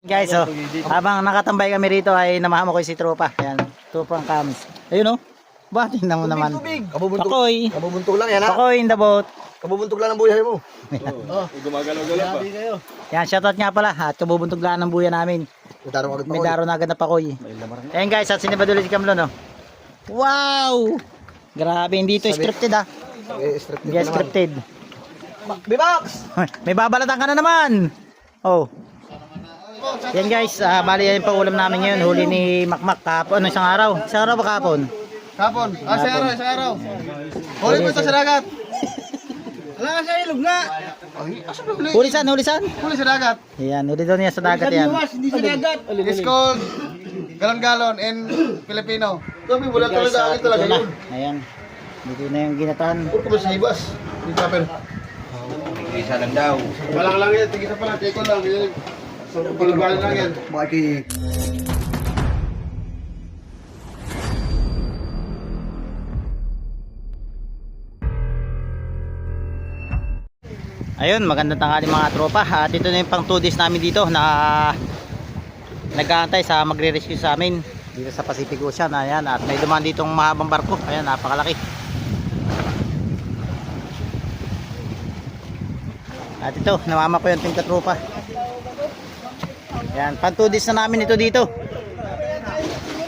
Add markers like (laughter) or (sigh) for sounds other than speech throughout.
Guys, oh, habang nakatambay kami rito ay namahamo ko si tropa. Ayan, tropang kamis. Ayun oh. Ba, tingnan mo naman. Kabubuntok. Pakoy. Kabubuntok lang yan ha. Pakoy in the boat. Kabubuntok lang ang buhay mo. Gumagalaw-galaw pa. Yan, shoutout nga pala. At kabubuntog lang ng buya namin. May tarong agad May ko. daro na agad na pakoy. Ayan guys, at sinibad ulit si Kamlon oh. Wow! Grabe, hindi ito scripted ah. Eh, strip Hindi yan scripted. Bibox! May babalatan ka na naman. Oh. Yan guys, ah, bali yan pa ulam namin ngayon. Huli ni Makmak kahapon. Ano isang araw? Isang araw ba kahapon? Kapon. Ah, sa araw, sa araw. Huli mo ito sa dagat. Wala nga sa ilog ba huli? Saan? Huli saan? Huli sa dagat. Yan, huli doon niya sa dagat yan. hindi sa dagat. It's called galon-galon in Filipino. Kami, wala talaga akin talaga Ito na. yun. Ayan. Dito na yung ginatan. Puro kami sa ibas. Hindi pa pero. Isa lang daw. Walang lang yan, tigisa pa lang, teko lang. So, palagalan lang yan. Bakit? Ayun, magandang tanghali mga tropa. At ito na yung pang 2 days namin dito na nag-aantay sa magre-rescue sa amin dito sa Pacific Ocean. Ayan, at may dumaan ditong mahabang barko. Ayan, napakalaki. At ito, namama ko yung tingka tropa. Ayan, pang 2 days na namin ito dito.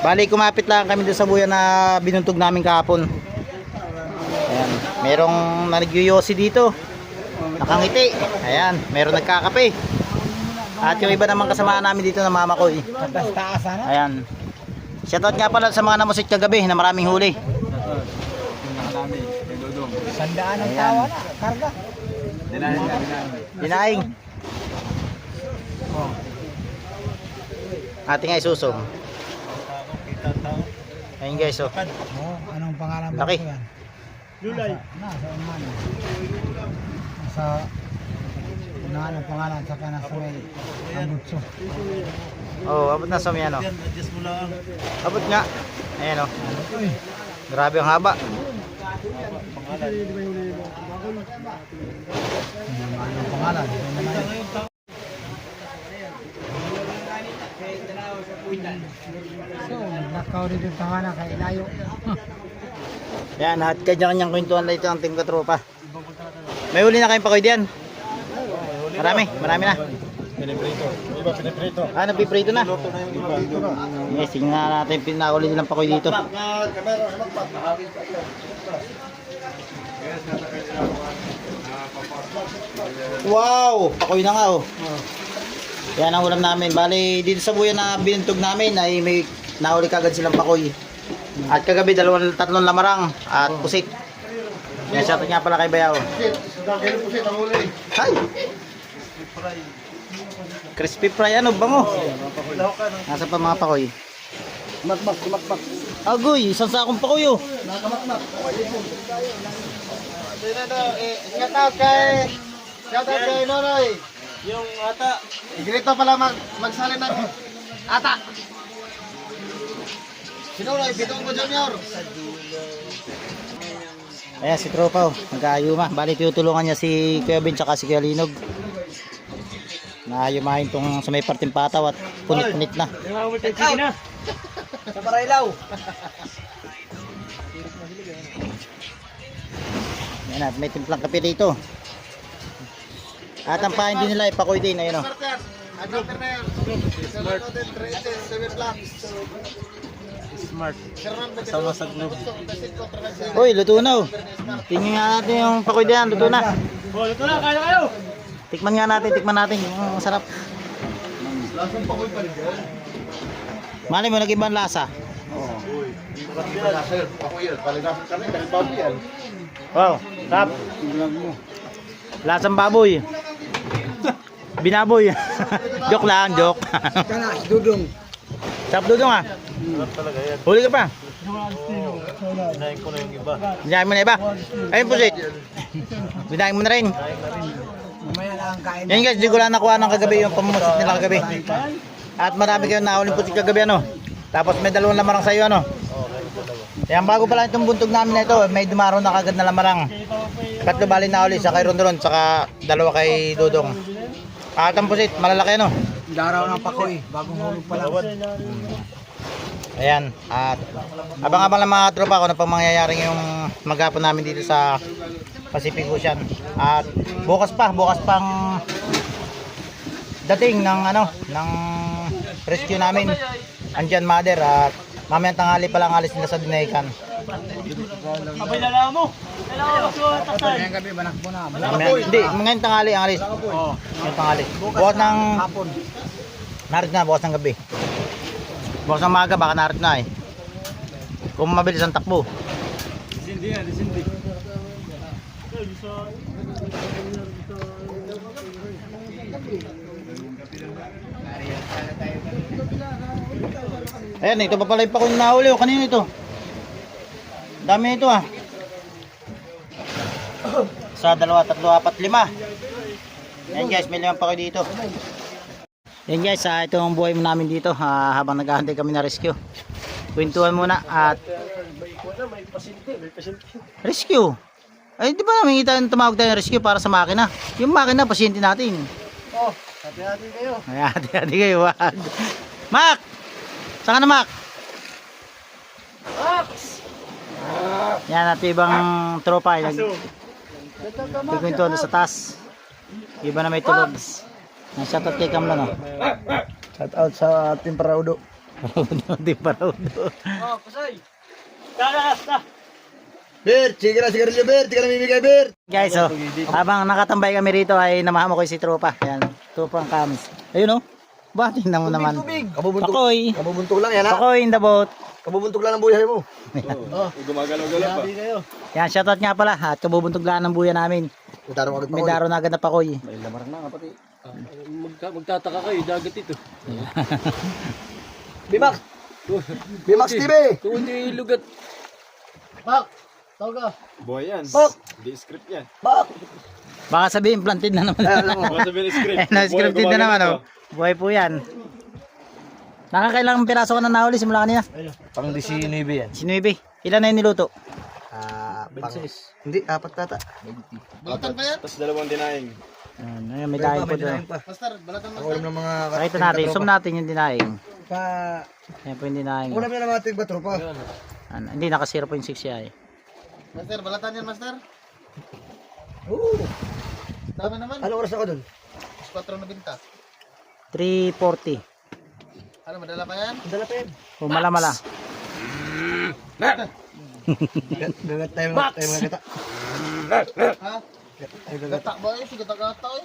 Bali, kumapit lang kami doon sa buya na binuntog namin kahapon. Ayan, merong nagyuyosi dito nakangiti. Ayan, meron nagkakape. At yung iba naman kasamaan namin dito na mama ko. eh. Ayan. Shoutout nga pala sa mga namusik kagabi na maraming huli. Sandaan ang tawa na, karga. Dinahin. Dinaing. Ating ay susong. Ayun guys, oh. Oh, anong pangalan Laki. ko yan? Lulay. Nasa Oman. Nasa unahan ang pangalan saka nasa may Ambutso. Oh, abot na sa may ano. Abot nga. Ayan, oh. Uy, Grabe ang haba. anong pangalan? Ito naman yun. So, nagnakaw rin yung pangalan kay Layo. Yan, at kanya-kanyang kwentuhan na ito ang team katropa. May huli na kayong pakoy diyan? Marami, marami na. Piniprito. Iba piniprito. Ah, napiprito na. Iba, iba. Yes, tingnan nga natin pinakuli nilang pakoy dito. Wow! Pakoy na nga oh. Yan ang ulam namin. Bali, dito sa buya na binintog namin ay may nahuli kagad silang pakoy. At kagabi dalawang tatlong lamarang at pusit. Yan shoutout nga pala kay Bayaw. Hi! Crispy fry ano bango? Nasa pa mga pakoy? Makmak, makmak. Agoy, isang sakong pakoy oh. Nakamakmak. Eh, shout out kay, shout out kay Nonoy. Yung ata. Igrito pala mag, magsali ng ata. Si Nonoy, Bitong mo Junior. Ayan si Tropa oh, nag-aayuma. Bali tutulungan niya si Kuya Ben tsaka si Kuya Linog. Naayumahin tong sa may parting pataw at punit-punit na. Sa Barailaw. Ayan at may timplang kape dito. At ang pahin din nila ipakoy din, ayun oh. Smart. Smart. Sama sa globe. Uy, luto na oh. Tingnan nga natin yung pakoy diyan, luto na. Oh, ito na, kaya kayo. Tikman nga natin, tikman natin yung sarap. Lasang pakoy pa rin yan. Mali mo nag-ibang lasa. Yan. Wow, sarap. Lasang baboy. Binaboy. (laughs) joke lang, joke. Kana, Dudong. sarap dudong ah. Huli ka pa. Dinahin ko na yung iba. Binahin mo na iba. Ayun po, Sid. Binahin mo na rin. Mamaya na ang kain. Yan guys, di ko lang nakuha ng kagabi yung pamamusit nila kagabi. At marami kayong nahuling pusit kagabi ano. Tapos may dalawang lamarang sa'yo ano. Yan bago pala itong buntog namin na ito, may dumaro na kagad na lamarang. Tatlo bali na uli sa kay Rondoron, saka dalawa kay Dudong. At ang pusit, malalaki ano. Laraw ng pakoy, bagong hulog pa lang. Ayan, at abang-abang lang mga tropa kung ano pang mangyayaring yung maghapon namin dito sa Pacific Ocean. At bukas pa, bukas pang dating ng ano, ng rescue namin. Andyan mother at mamayang tanghali pa lang alis nila sa Dinaikan. Abay lala mo. Ngayong gabi, banak mo na. Hindi, ngayon tanghali ang alis. Oo, ngayon tanghali. Bukas ng Hapon. narit na, bukas ng gabi. Bukas ng maga, baka narit na eh. Kung mabilis ang takbo. Sindi yan, sindi. Ayan, ito pa pala yung pakong nahuli. O, kanino ito? Dami ito ah. Sa dalawa, tatlo, apat, lima. Ayan guys, may limang pa kayo dito. Ayan guys, ah, ito ang buhay namin dito ah, habang naghahantay kami na rescue. Kwentuhan muna at rescue. Ay, di ba namin kita tumawag tayo ng rescue para sa makina? Yung makina, pasyente natin. Oh, hati-hati kayo. Ay, hati-hati kayo. wag. Mac! Saan ka na, Mac? Yan, at ibang tropa. Nag Nagkwentuhan doon sa taas. Iba na may tulog. Ang shoutout kay Kamlo, no? Shout out sa ating paraudo. (laughs) Paraudo, di paraudo. Oh, kusay. Tara, tara. Bir, sige na, sigarilyo, Bir. Di ka namimigay, Bir. Guys, oh, habang nakatambay kami rito ay namahamo ko si tropa. Yan, tropa ang kams. Ayun, oh. Ba, tingnan mo naman. Kabubuntog. Pakoy. Kabubuntog lang yan, ha? Pakoy in the boat. Kabubuntog lang ang buhay mo. Gumagalaw-galaw pa. Yan, shoutout nga pala. At kabubuntog lang ng buya namin. May tarong agad pa May daro na agad na pakoy. Magka, magtataka kayo, dagat ito. (laughs) Bimax! Bimax TV! Kung hindi lugat. Bak! Tawag ka! Boy yan. Bak! Hindi script yan. Bak! Baka sabihin, planted na naman. Ay, alam mo. Baka sabihin script. (laughs) Eh, na-scripted na naman, oh. Buhay po yan. Nakakailang piraso ka na nahuli simula kanina? Pang 19 yan. Sinuibi. Ilan na yung niluto? Ah, pang... Hindi, apat tata. Balatan pa yan? Tapos dalawang dinaing. Ayan, ayun, may dahil po doon. Master, balatan Ako alam ng mga... Pakita natin, zoom natin yung dinaing. Pa... Ayan po yung dinaing. Ulam na mga tigba tropa. Ano, hindi, naka 0.6 siya eh. Master, balatan yan, Master? Oo. Dami naman. Ano oras ako dun? 4 na binta. 340. Ano, madala pa yan? Madala pa yan. O mala-mala. Gagat tayo mga tayo mga gata. Ha? Ay, gata ba eh? Si gata-gata eh.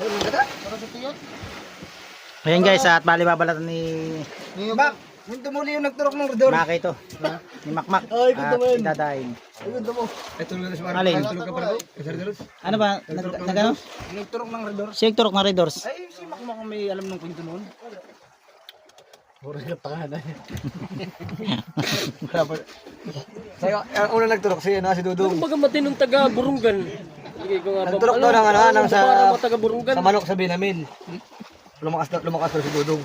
Ay? Para sa tiyan. Ayan guys, at bali babalatan ni Bak! Yung tumuli yung nagturok ng redor. Maki ito. Ni Makmak. Ay, At ganda mo yun. idadaing. Ay, ganda mo. Ay, tulog na si Marco. Alin? Tulog ka pala. Ano ba? Nag, nag ano? Nagturok ng redor. Siya yung turok na Red Doors. Ay, si Makmak may alam ng kwento noon. Puro na pangalan. (laughs) Sa'yo, ang una nagturok siya na si Dudong. Pag matinong taga Burungan. Sige ko nga. Nagturok daw ng ano, ng sa, taga Burungan. sa manok sa Binamil. Lumakas, daw- lumakas daw si Dudong.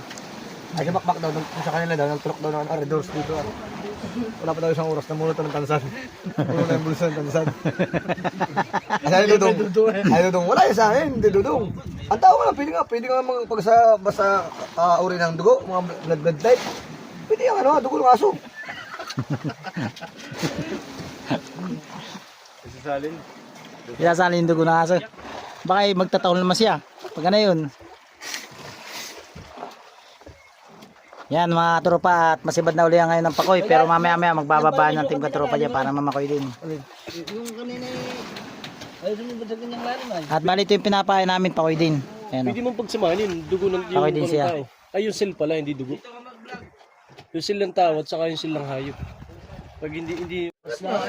Ay, si Makmak daw, nung- sa kanila daw, nagturok daw ng ano, redors dito. ah. Wala pa daw isang oras, namunot ng tansan. Puno na yung bulsa ng tansan. (laughs) Ay, sabi ni Dudong, ay Dudong, wala yun sa akin, hindi Dudong. Ang tao nga, pwede nga, pwede nga mag, pag sa, basta uh, uri ng dugo, mga blood blood type, pwede yung ano, dugo ng aso. Isasalin. Pinasali yung dugo ng aso. Baka eh, magtataon naman siya. Pag ano yun. Yan mga tropa at masibad na uli ang ngayon ng pakoy pero mamaya maya magbababa ng team katropa dyan para mamakoy din. Yung kanina ay sumubad kanyang lalim ay. At bali ito yung pinapaya namin pakoy din. Ayan. Pwede mong pagsamahin yun. Dugo ng Okay din ng siya. tao. Ay, yung seal pala, hindi dugo. Yung seal ng tao at saka yung seal ng hayop. Pag hindi, hindi,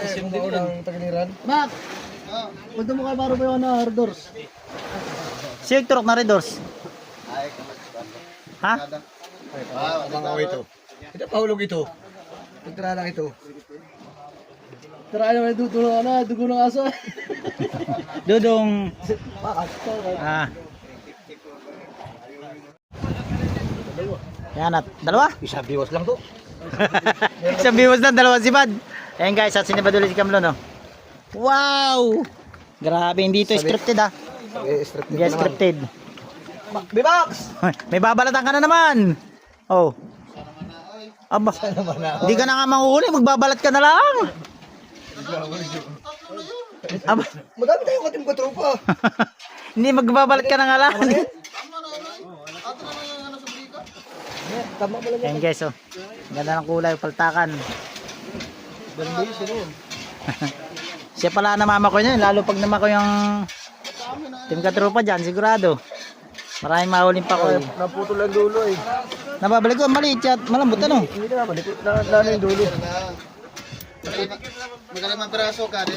Isim din yan. Tagaliran. Mak! Punta mo kay Baro ba yung ano? Siya yung turok na Red Doors. Ha? Ah, ito. Ito pahulog ito. Pagtira lang ito. Tara naman dudulong ano, dugo ng aso. Dudong. Ah. Yan at dalawa. Isa biwas lang to. Isang biwas na dalawa si Bad. Ayan guys, at sinibad ulit si Kamlo no. Wow! Grabe, hindi ito scripted ah. Eh, strip Hindi scripted. Bibox! May babalatan ka na naman. Oh. Aba. Hindi ka na nga manguhuli, magbabalat ka na lang. Aba. Madami tayong katim ko tropa. (laughs) Hindi magbabalat ka na nga lang. Tama mo lang. Ayan guys, oh. Ganda ng kulay, paltakan. Ganda yun, sino yun? Siya pala namama ko niyan, lalo pag namako yung team katropa dyan, sigurado. Maraming mahuling pa ko. Naputol ang dulo eh. Nababalik ko, maliit at malambot ano. Hindi na naman, na, na, na yung dulo. Magalimang piraso ka, di.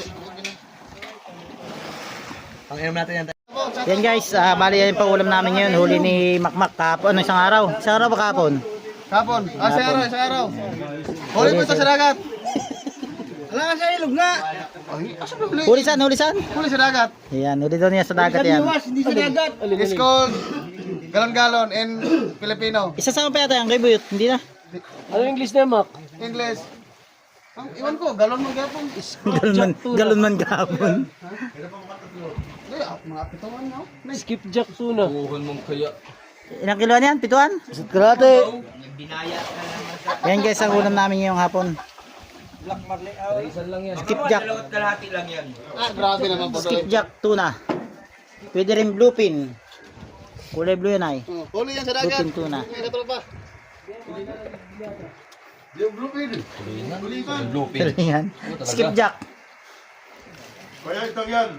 Ang inom natin yan. Yan guys, ah, bali yan pa ulam namin ngayon. Huli ni Makmak kahapon, ano isang araw. Isang araw ba kahapon? Kapon. Ah, sa araw, sa araw. Huli mo ito sa dagat. Wala nga sa ilog ba huli? Saan, huli saan? Huli sa dagat. Yan, huli daw niya sa dagat yan. hindi sa dagat. It's called galon-galon in Filipino. Isasama pa yata yan kay Buyot, hindi na. Ano yung English na, Mac? English. Ang iwan ko, galon mo gapon. (laughs) Galon man, galon man kahapon. Hindi, ah, mga pitawan no? Skipjack tuna. Ilang kiloan yan? Pituan? Karate! Yan guys, ang ulam namin ngayong hapon. Skipjack. Ah, grabe naman po. Skipjack tuna. Pwede rin bluefin. Kulay blue yan ay. Oh, Huli yan sa dagat. Bluefin tuna. Mga katropa. Yung bluefin. Bluefin. Galingan. Skipjack. Kaya ito yan,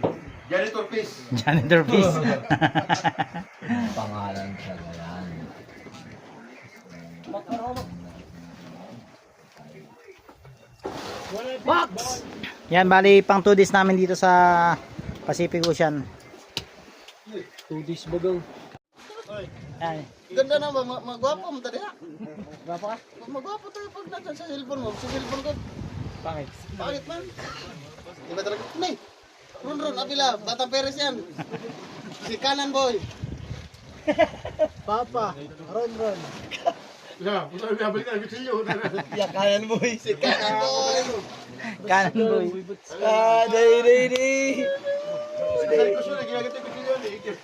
janitor piece. (laughs) Janitor piece. (laughs) Yan, bali pang 2 days namin dito sa Pacific Ocean. Tudis bagang. Yan. Ganda na, mag magwapo mo tadi ha. Gwapo ka? Magwapo tayo pag nandyan sa cellphone mo. Sa cellphone ko. Pangit. Pangit man. Diba talaga? Nay! Run run, apila. Batang Perez yan. Si kanan boy. (laughs) Papa, run run. Yeah, puto na balik na kutsilyo. Ya, kanan mo eh. Si kanan boy. Kanan boy. Ah, day, day, day. Sa likos na ginagamit yung kutsilyo ni Ikir.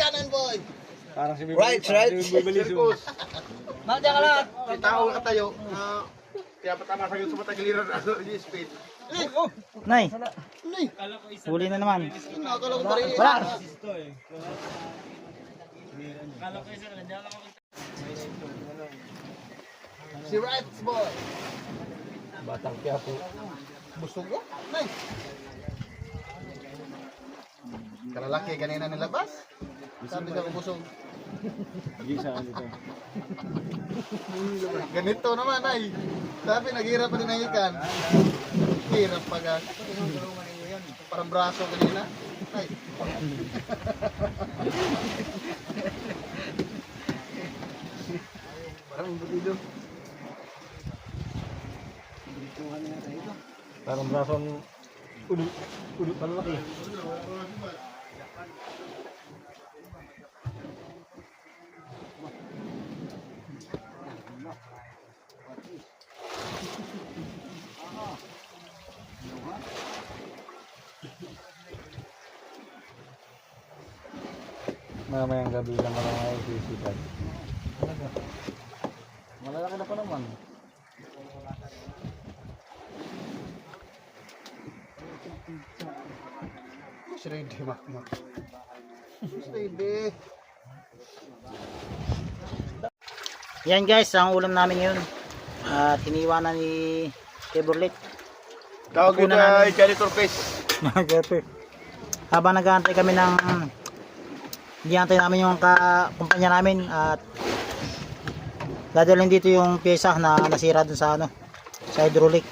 Kanan boy. Right, right. Circus. Nandiyan ka lang. Si tao ka tayo. ah, Kaya patama sa yung sumatagiliran ano yung speed. Nay, Nay, huli na naman. nakakala ko bari. Wala. Si Rights boy. Batang kaya po. Busog ko? Nay. Kalalaki kanina nilabas. Sabi sa busog. Ganito naman ay. Sabi naghirap pa din ang ikan. Hirap pa ga. Parang braso kanina. Ay. Parang butido. Parang brasong ulo, ulo palaki. Mamayang gabi lang mga mga sisipan. Malalaki na pa naman. Shreddy makmak. Shreddy. Yan guys, ang ulam namin yun. At iniwanan ni Keborlit. Tawag namin. ay janitor (laughs) gaper. Habang nag-aantay kami ng Giantay namin yung kumpanya namin at dadalhin dito yung pyesa na nasira dun sa ano sa hydraulic.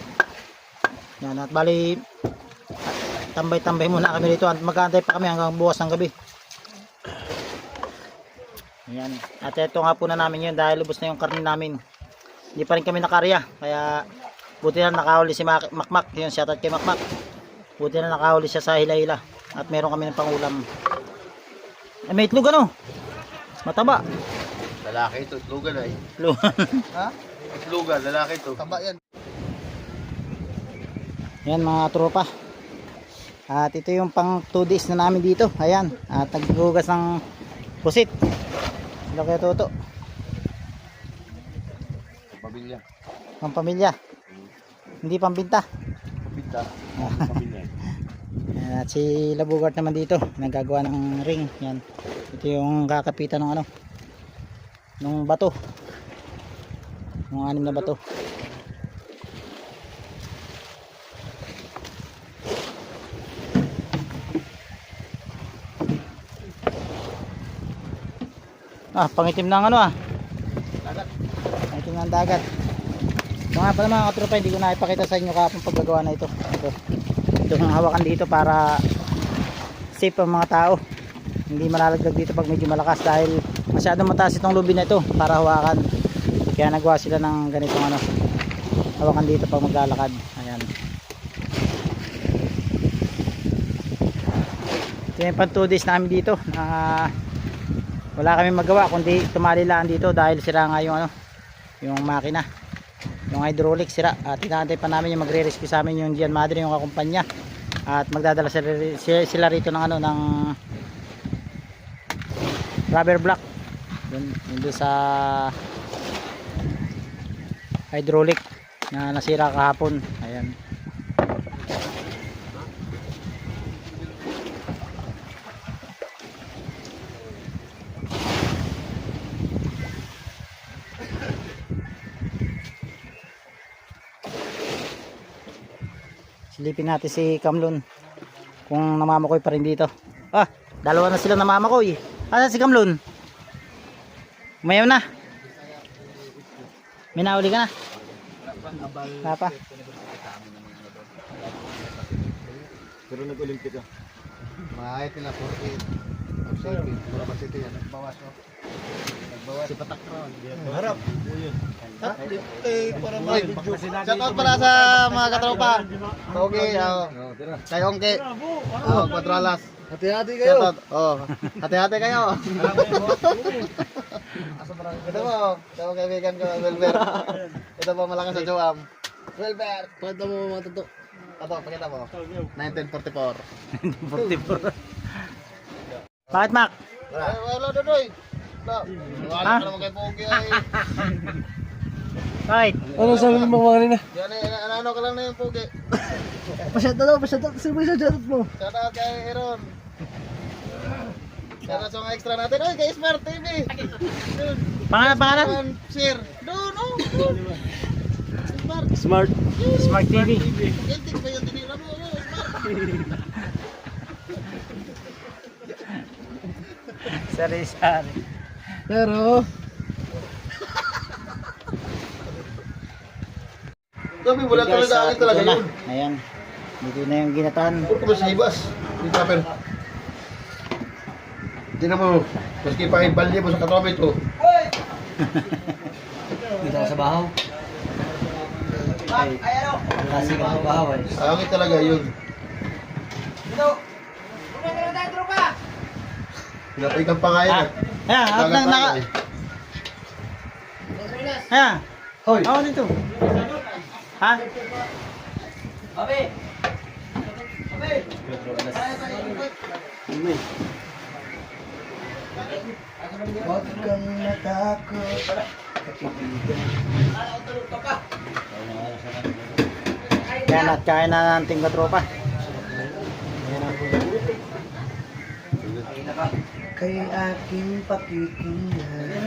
Yan at bali tambay-tambay muna kami dito at mag-aantay pa kami hanggang bukas ng gabi. Yan. At ito nga po na namin yun dahil ubos na yung karne namin. Hindi pa rin kami nakarya kaya buti na nakahuli si Mak- Makmak yun shoutout kay Makmak. Buti na nakahuli siya sa hila-hila at meron kami ng pangulam. Ay, may itlog ano? Mataba. Lalaki ito, itlugan ay. Itlog. (laughs) Ha? Itlugan, lalaki ito. Taba yan. Yan mga tropa. At ito yung pang 2 days na namin dito. Ayan. At naghugas ng pusit. Hello kaya Toto. Pamilya. Pampamilya. Hindi pambinta. Pita. (laughs) Pamilya. Ayan, at si Labugart naman dito, nagagawa ng ring. Yan. Ito yung kakapitan ng ano, ng bato. Ng anim na bato. Ah, pangitim ng ano ah. Pangitim ng dagat. Ito nga pala mga katropa, hindi ko na ipakita sa inyo kapong paggagawa na ito. Ito itong hawakan dito para safe ang mga tao. Hindi malalagdag dito pag medyo malakas dahil masyadong mataas itong lubid na ito para hawakan. Kaya nagawa sila ng ganitong ano hawakan dito pag maglalakad. Ayan. Ito yung pang 2 days namin dito na wala kami magawa kundi tumali lang dito dahil sira nga yung ano yung makina yung hydraulic sira. At inaantay pa namin yung magre-rescue sa amin yung Gian Madre yung kakumpanya. At magdadala sila, sila- rito ng ano ng rubber block. Dun, dun sa hydraulic na nasira kahapon. Ayan silipin natin si Kamlon kung namamakoy pa rin dito ah dalawa na sila namamakoy asa si Kamlon umayaw na may nauli ka na wala pa Pero nag-Olympic ka. Mahayat nila 48. Safety. Wala ba city yan? Nagbawas no? Si Patak Ron. Harap. Para mo. Shout out pala sa mga katropa. Okay, oh. Kay Ongke. Oh, Quadralas. Hati-hati Shout out. Oh, hati-hati kayo. Ito po, ito po kaibigan ko, Wilber. Ito po malakas sa Joam. Wilber. Pakita mo mga toto. Ito, pakita mo. 1944. 44 bakit Mac? Wala dodoy. Wala. Wala ka naman kay Pogi (laughs) ay. bakit? Ano sabi mo mga kanina? Yan ay, ano ka lang na yung Pogi. Pasyat na daw, pasyat na. Sino ba yung sadyat mo? Shout out kay Aaron. Shout out sa mga extra natin. Oy, kay Smart TV. Pangalan pangalan? Share. Doon, oh. Smart. Smart. Smart TV Gentik pa yung tinira mo. Smart. sari (laughs) sari Pero, Sabi, wala talaga ah, akin talaga dito na. yun. ayan dito na yung ginatan Huwag ka masibas. Yung trapper. Tingnan mo. Maski pa ibalye mo sa katropa ito. (laughs) dito ka sa bahaw. Ay, kasi ka sa bahaw eh. Angit talaga yun. Pinatay kang pangayan. ah ayan out na naka ayan Hoy! ako dito ha? Huwag kang natakot. Yan at kain na ng tingka tropa. Kay aking pakikinggan.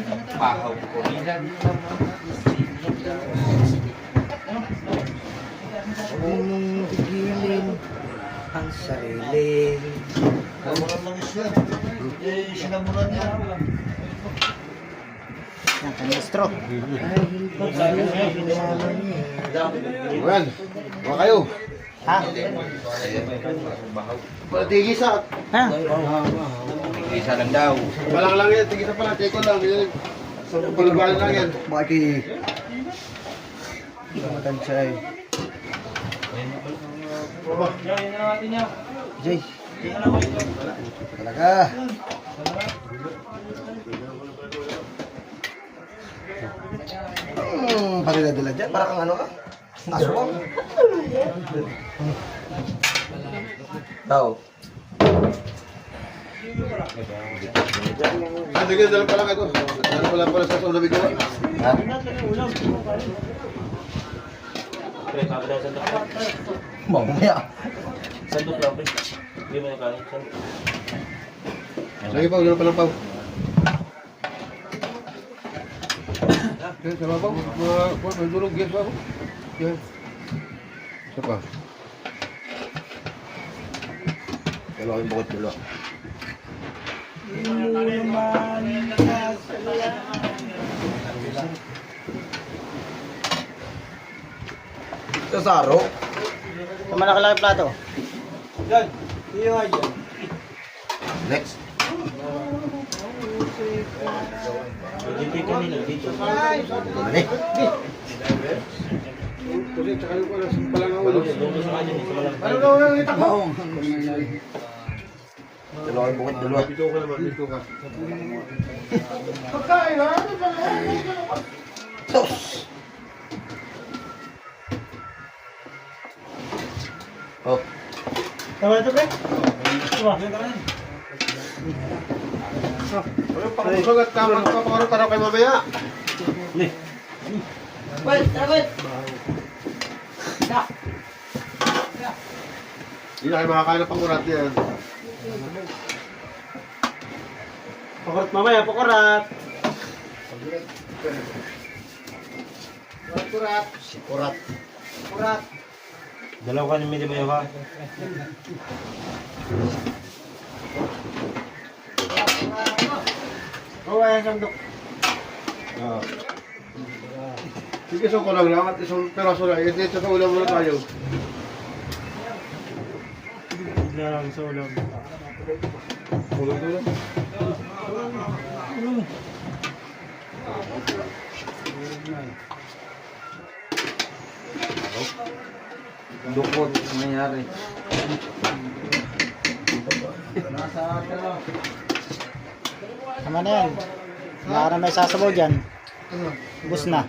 Huwag mong pigilin ang sarili. Yan, kanistro. Dahil pag ginawa niya. Well, mga kayo. Ha? Tigisa. Ha? Walang lang yan. Tigisa pala. Teko lang. Yan. Sa pagbalan lang yan. Bakit? Matansya eh. Jay. Talaga. Hmm, pati na dila dyan. Parang ano ka? Aswang. (laughs) Tao. Sige, dala pa lang ito. Dala pa lang pala sa ulam. Ha? Mamaya. Sandok lang, pre. Hindi mo. Sandok. Sige pa, dala pa lang pa. Yan, sama pa. May durog, yes pa. Yan. Isa pa. Dalawa yung bukod dalawa. Sasaro. Sa malaki-laki plato. Next. Hindi kanina, dito. Mali. Kasi tsaka yung pala, sa sa malang. Ano daw yung itak mo? Dalawa yung bukod, dalawa. Dito ka naman, dito ka. Pagkain ha? Tos! Oh. Ano pa kung sugat ka? Magpapakarot ka raw kay mamaya. Hindi na kayo makakain ng pangurat yan. Pakurat mamaya, pakurat. Kurat. Kurat. Kurat. Dalawa ka ng medyo mayo ha. Oo, ayan sandok. Ah. Sige, isang ko lang lang at isang peraso lang. Hindi, sa ulam muna tayo. Bigla lang sa ulam. Dukot, nangyari. Tama na yan. Wala na may sasabaw dyan. Bus na.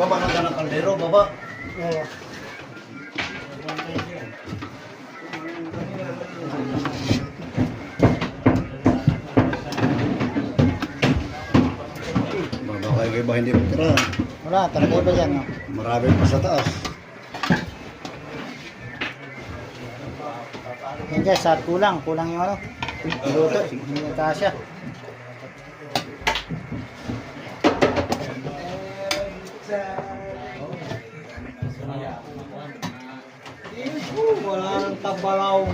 Baba na ka ng kaldero, baba. Baba kayo kayo ba hindi magkira? Wala, talaga iba dyan. No? Marami pa sa taas. Yan guys, kulang. Kulang yung ano. Luto. Hindi nagkasya. Wala nang tabalaw.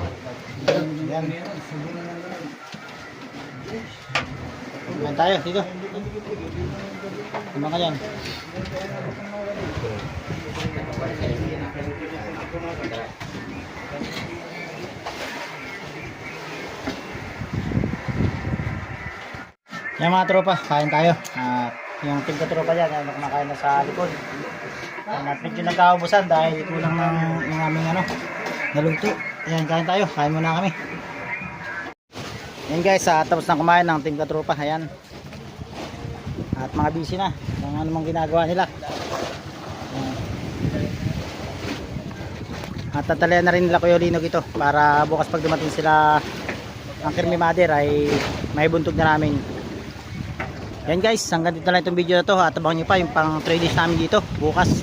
Yan. Yan tayo, dito. Ano ka dyan? Yan mga tropa, kain tayo. At yung team tropa dyan, ano kumakain na sa likod. At medyo nagkaubusan dahil kulang ng, ng aming ano, naluto. Ayan, kain tayo. Kain muna kami. Yan guys, ah, tapos na kumain ng team katropa. Ayan. At mga busy na. Kung ano mang ginagawa nila. Ayan. At tatalayan na rin nila Kuya Linog ito para bukas pag dumating sila ang Kirmi Mother ay may buntog na namin. Yan guys, hanggang dito lang itong video na to at abangan nyo pa yung pang 3 days namin dito bukas.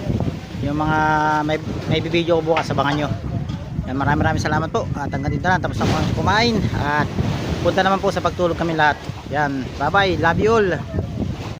Yung mga may, may video ko bukas, abangan nyo. Yan, maraming maraming salamat po at hanggang dito lang tapos na kumain at punta naman po sa pagtulog kami lahat. Yan, bye bye, love you all.